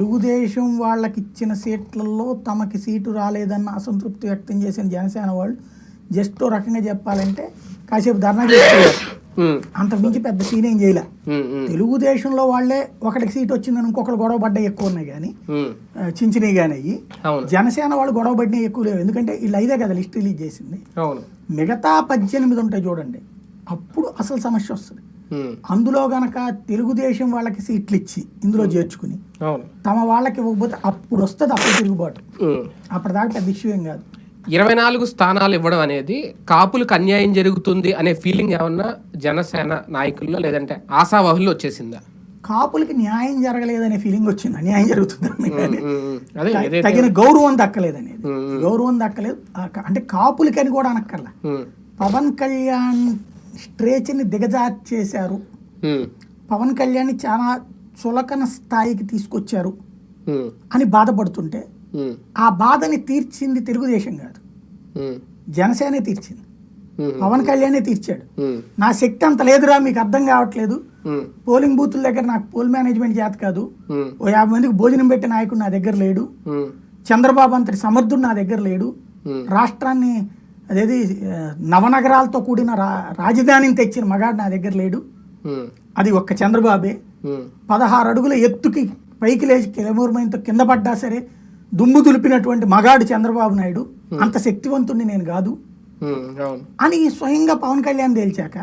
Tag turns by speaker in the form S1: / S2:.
S1: తెలుగుదేశం వాళ్ళకి ఇచ్చిన సీట్లలో తమకి సీటు రాలేదన్న అసంతృప్తి వ్యక్తం చేసిన జనసేన వాళ్ళు జస్ట్ రకంగా చెప్పాలంటే కాసేపు ధర్నా
S2: ఉమ్,
S1: అంత మించి పెద్ద సీన్ ఏం చేయలే. తెలుగుదేశంలో వాళ్ళే ఒకటికి సీట్ వచ్చిందని ఇంకొకరు గొడవ పడ్డా ఎక్కువ ఉన్నాయి కానీ చించినవి కానీ అయ్యి. జనసేన వాళ్ళు గొడవ పడినా ఎక్కువ లేవు. ఎందుకంటే వీళ్ళు ఐదే కదా లిస్ట్ రిలీజ్ చేసింది. మిగతా పద్దెనిమిది ఉంటాయి చూడండి. అప్పుడు అసలు సమస్య వస్తుంది. అందులో గనక తెలుగుదేశం వాళ్ళకి సీట్లు ఇచ్చి ఇందులో చేర్చుకుని
S2: అవును.
S1: తమ వాళ్ళకి ఇవ్వకపోతే అప్పుడు వస్తుంది అప్పుడు తిరుగుబాటు.
S2: ఉమ్.
S1: అప్పటిదాకా పెద్ద ఇష్యూ ఏం కాదు.
S2: ఇరవై నాలుగు స్థానాలు ఇవ్వడం అనేది కాపులకు అన్యాయం జరుగుతుంది అనే ఫీలింగ్ ఏమన్నా జనసేన నాయకుల్లో లేదంటే ఆశావాహుల్లో వచ్చేసిందా?
S1: కాపులకి న్యాయం జరగలేదనే ఫీలింగ్ వచ్చింది. అన్యాయం
S2: ఏదైతే
S1: తగిన గౌరవం దక్కలేదనేది. గౌరవం దక్కలేదు. అంటే కాపులకని కూడా అనక్కర్లా. పవన్ కళ్యాణ్ స్ట్రేచ్ని దిగజార్చేశారు. పవన్ కళ్యాణ్ని చాలా చులకన స్థాయికి తీసుకొచ్చారు. అని బాధపడుతుంటే ఆ బాధని తీర్చింది తెలుగుదేశం కాదు. జనసేనే తీర్చింది. పవన్ కళ్యాణే తీర్చాడు. నా శక్తి అంత లేదురా మీకు అర్థం కావట్లేదు. పోలింగ్ బూతుల దగ్గర నాకు పోల్ మేనేజ్మెంట్ చేత కాదు. ఓ యాభై మందికి భోజనం పెట్టే నాయకుడు నా దగ్గర లేడు. చంద్రబాబు అంతటి సమర్థుడు నా దగ్గర లేడు. రాష్ట్రాన్ని అదేది నవనగరాలతో కూడిన రా రాజధానిని తెచ్చిన మగాడు నా దగ్గర లేడు. అది ఒక్క చంద్రబాబే. పదహారు అడుగుల ఎత్తుకి పైకి లేచి కిలమూరమైనతో కింద పడ్డా సరే దుమ్ము దులిపినటువంటి మగాడు చంద్రబాబు నాయుడు అంత శక్తివంతుడిని నేను కాదు. అని స్వయంగా పవన్ కళ్యాణ్ తేల్చాక